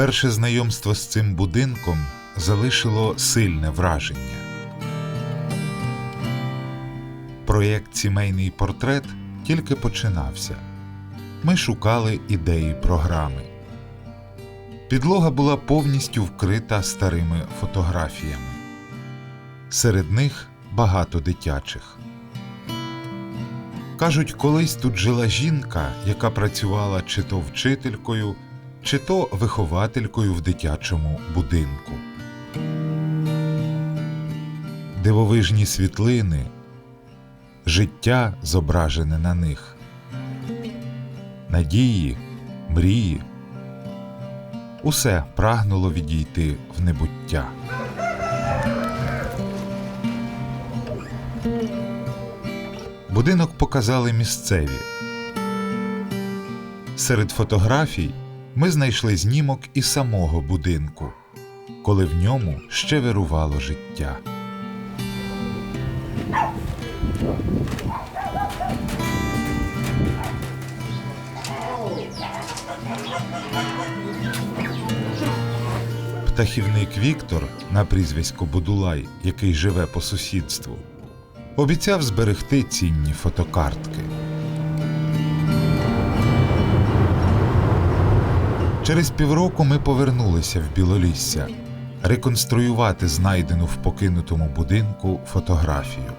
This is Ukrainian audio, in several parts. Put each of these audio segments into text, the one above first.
Перше знайомство з цим будинком залишило сильне враження. Проєкт Сімейний портрет тільки починався. Ми шукали ідеї програми. Підлога була повністю вкрита старими фотографіями. Серед них багато дитячих. Кажуть, колись тут жила жінка, яка працювала чи то вчителькою, чи то вихователькою в дитячому будинку. Дивовижні світлини, життя зображене на них, надії, мрії. Усе прагнуло відійти в небуття. Будинок показали місцеві. Серед фотографій ми знайшли знімок і самого будинку, коли в ньому ще вирувало життя. Птахівник Віктор на прізвисько Будулай, який живе по сусідству, обіцяв зберегти цінні фотокартки. Через півроку ми повернулися в Білолісся реконструювати знайдену в покинутому будинку фотографію.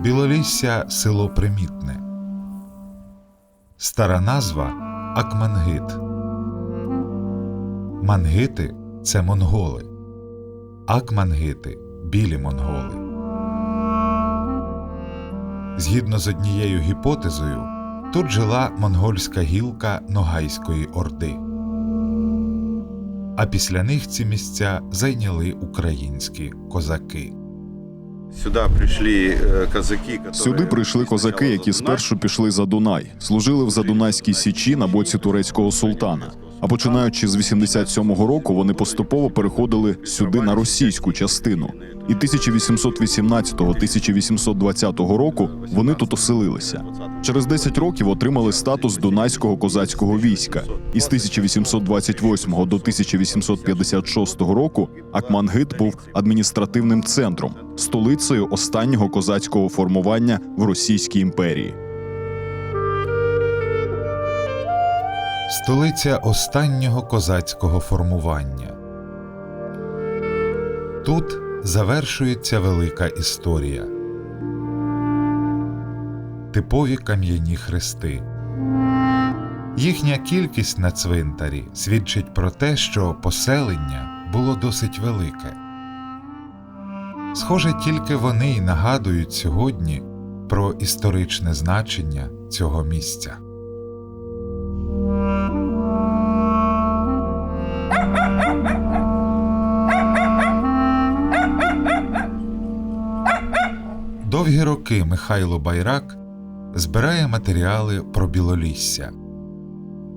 Білолісся село примітне. Стара назва Акмангит. Мангити це монголи, акмангити білі монголи. Згідно з однією гіпотезою, тут жила монгольська гілка Ногайської Орди. А після них ці місця зайняли українські козаки. Сюди прийшли е, козаки. Сюди прийшли козаки, які спершу пішли за Дунай, служили в Задунайській січі на боці турецького султана. А починаючи з 87-го року, вони поступово переходили сюди на російську частину. І 1818-1820 року вони тут оселилися. Через 10 років отримали статус Дунайського козацького війська. І з 1828 до 1856 року Акмангит був адміністративним центром, столицею останнього козацького формування в Російській імперії. Столиця останнього козацького формування. Тут завершується велика історія. Типові кам'яні хрести. Їхня кількість на цвинтарі свідчить про те, що поселення було досить велике. Схоже, тільки вони й нагадують сьогодні про історичне значення цього місця. Довгі роки Михайло Байрак збирає матеріали про Білолісся.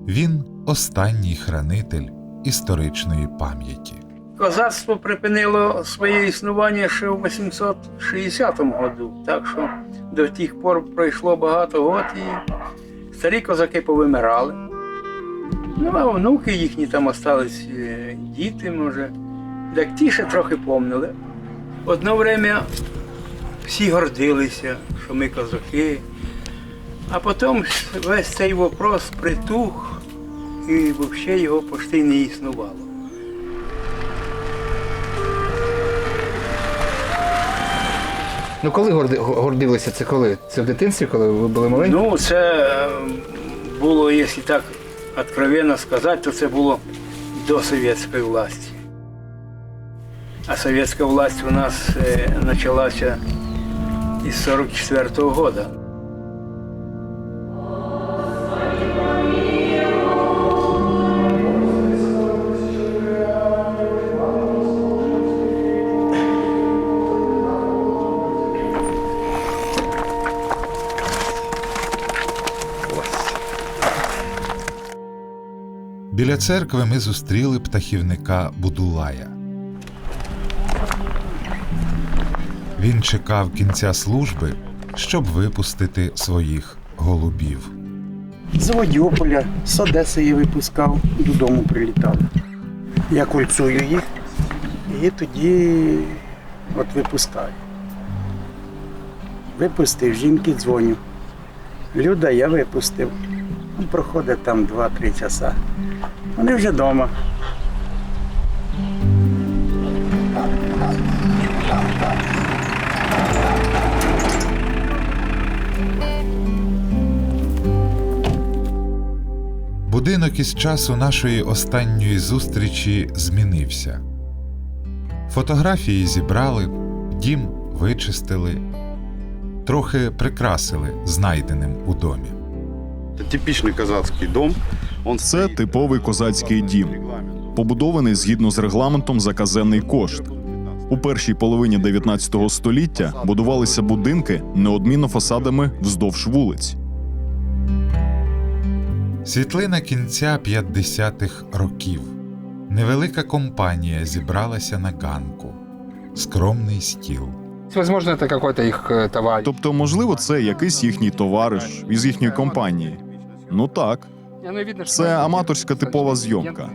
Він останній хранитель історичної пам'яті. Козацтво припинило своє існування ще в 860 году, так що до тих пор пройшло багато років і старі козаки повимирали. Ну, а внуки їхні там остались е, діти, може. Так ті ще трохи помнили. Одно время всі гордилися, що ми козаки. А потім весь цей вопрос притух і взагалі його почти не існувало. Ну коли горди, гордилися? Це коли? Це в дитинстві, коли ви були маленькі? Ну, це е, було, якщо так откровенно сказати, то це було до совєтської власті. А совєтська власть у нас е, почалася із 44-го року. Біля Біля церкви ми зустріли птахівника Будулая. Він чекав кінця служби, щоб випустити своїх голубів. З Водіополя, з Одеси я випускав, додому прилітав. Я кольцую їх і тоді от випускаю. Випустив, жінки дзвоню. Люда, я випустив. Ну, Проходить там 2-3 часа. Вони вже вдома. Будинок із часу нашої останньої зустрічі змінився. Фотографії зібрали, дім вичистили, трохи прикрасили знайденим у домі. Это типичный казацкий дом. Он Це стоит, типовий э, козацький по дім, регламенту. побудований згідно з регламентом за казенний кошт. У першій половині 19 століття будувалися будинки неодмінно фасадами вздовж вулиць. Світлина кінця 50-х років. Невелика компанія зібралася на ганку. Скромний стіл. Возможно, это какой-то их э. Тобто, можливо, це якийсь їхній товариш із їхньої компанії. Ну так. Це аматорська типова зйомка.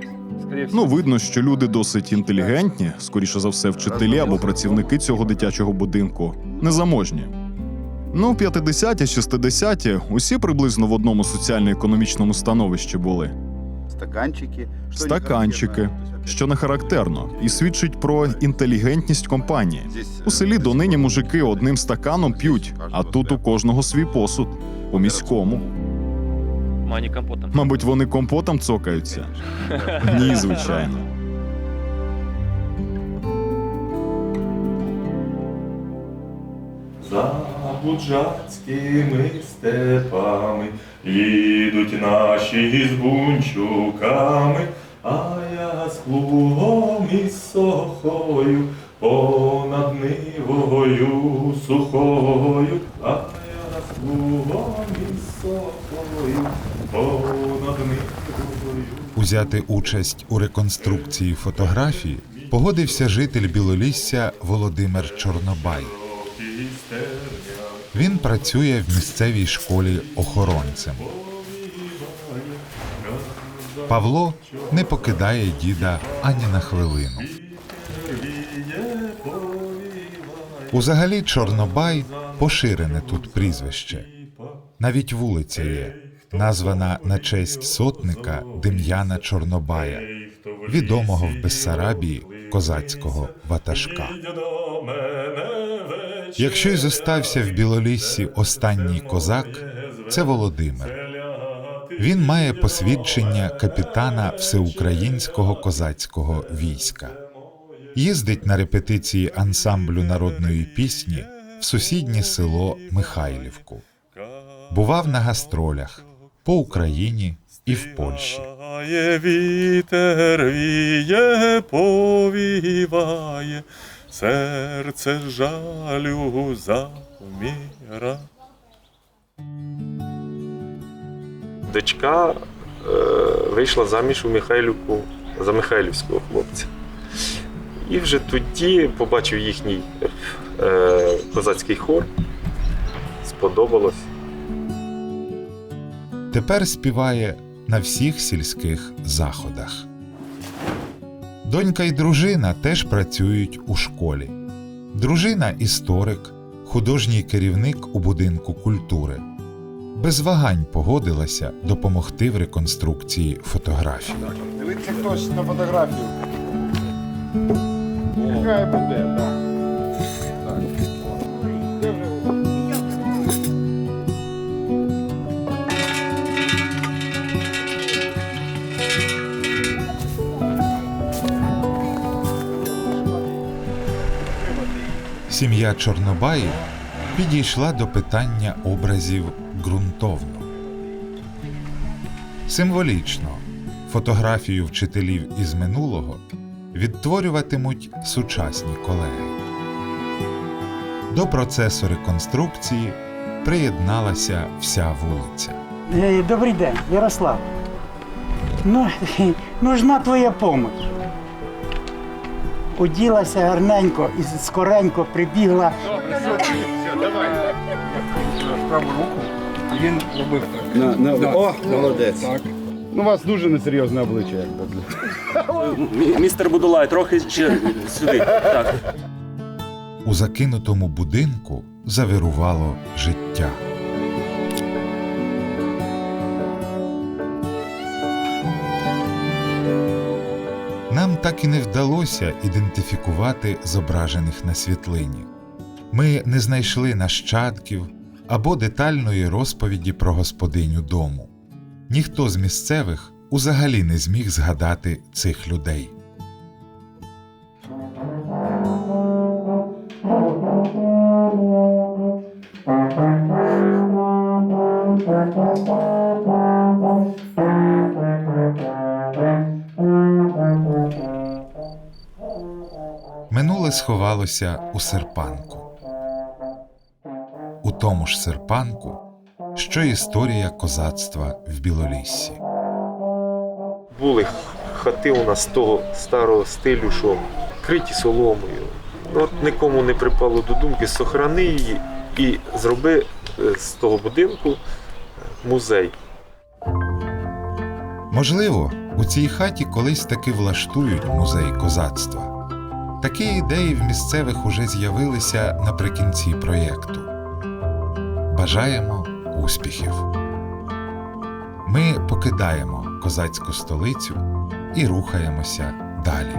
Ну, видно, що люди досить інтелігентні, скоріше за все, вчителі або працівники цього дитячого будинку, незаможні. Ну, 50-ті, 60-ті усі приблизно в одному соціально-економічному становищі були. Стаканчики. Стаканчики, що не характерно, і свідчить про інтелігентність компанії. У селі донині мужики одним стаканом п'ють, а тут у кожного свій посуд. По міському. Мані компотом. Мабуть, вони компотом цокаються. Ні, звичайно. Буджацькими степами їдуть наші з бунчуками, а я з плугом і сохою понад нивою сухою, а я з плугом і сохою понад нивою. Узяти участь у реконструкції фотографії погодився житель Білолісся Володимир Чорнобай. Він працює в місцевій школі охоронцем. Павло не покидає діда ані на хвилину. Узагалі Чорнобай поширене тут прізвище. Навіть вулиця є, названа на честь сотника Дем'яна Чорнобая, відомого в Бессарабії козацького ватажка. Якщо й зостався в Білоліссі останній козак, це Володимир. Він має посвідчення капітана всеукраїнського козацького війська. Їздить на репетиції ансамблю народної пісні в сусіднє село Михайлівку. Бував на гастролях по Україні і в Польщі. Вітер віє, повіває, серце жалю заміра. Дочка е, вийшла заміж у Михайлівку за Михайлівського хлопця. І вже тоді побачив їхній е, козацький хор. Сподобалось. Тепер співає на всіх сільських заходах. Донька і дружина теж працюють у школі. Дружина історик, художній керівник у будинку культури. Без вагань погодилася допомогти в реконструкції фотографій. Дивіться хтось на фотографію. Нехай буде. Так. Сім'я Чорнобаїв підійшла до питання образів ґрунтовно. Символічно фотографію вчителів із минулого відтворюватимуть сучасні колеги. До процесу реконструкції приєдналася вся вулиця. Е, Добрий день, Ярослав. Ну, нужна твоя допомога. Оділася гарненько і скоренько прибігла. Праву руку. І він робив так. О, молодець. Так. Ну, у вас дуже несерйозне обличчя. як. Містер Будулай, трохи ще сюди. Так. У закинутому будинку завирувало життя. Так і не вдалося ідентифікувати зображених на світлині. Ми не знайшли нащадків або детальної розповіді про господиню дому. Ніхто з місцевих узагалі не зміг згадати цих людей. Сховалося у серпанку. У тому ж серпанку, що історія козацтва в Білоліссі. Були хати у нас того старого стилю, що криті соломою. Ну, от нікому не припало до думки, сохрани її і зроби е, з того будинку е, музей. Можливо, у цій хаті колись таки влаштують музей козацтва. Такі ідеї в місцевих уже з'явилися наприкінці проєкту. Бажаємо успіхів! Ми покидаємо козацьку столицю і рухаємося далі.